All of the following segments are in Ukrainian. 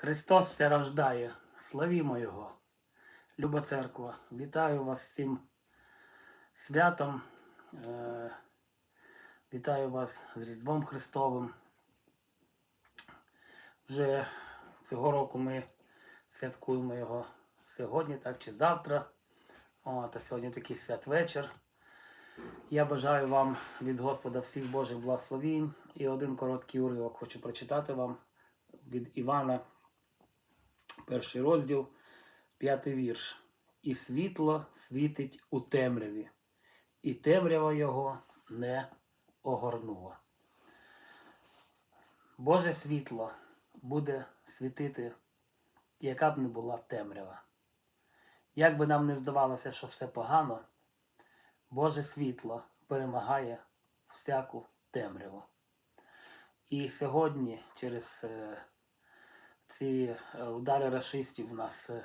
Христос се рождає, славімо Його. Люба церква, вітаю вас з цим святом. Е, Вітаю вас з Різдвом Христовим. Вже цього року ми святкуємо його сьогодні, так чи завтра. От, а сьогодні такий святвечір. Я бажаю вам від Господа всіх Божих благословінь. І один короткий уривок хочу прочитати вам від Івана, перший розділ, п'ятий вірш. І світло світить у темряві, і темрява його не огорнула. Боже світло буде світити, яка б не була темрява. Як би нам не здавалося, що все погано, Боже світло перемагає всяку темряву. І сьогодні через е, ці е, удари рашистів в нас е,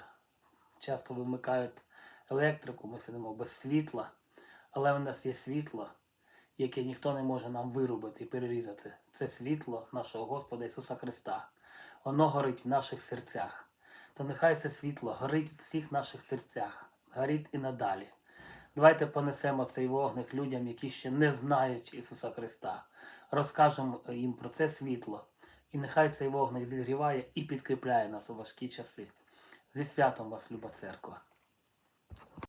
часто вимикають електрику, ми сидимо без світла, але в нас є світло, яке ніхто не може нам вирубити і перерізати. Це світло нашого Господа Ісуса Христа. Воно горить в наших серцях. То нехай це світло горить в всіх наших серцях, горить і надалі. Давайте понесемо цей вогник людям, які ще не знають Ісуса Христа. Розкажемо їм про це світло. І нехай цей вогник зігріває і підкріпляє нас у важкі часи. Зі святом вас, люба церква!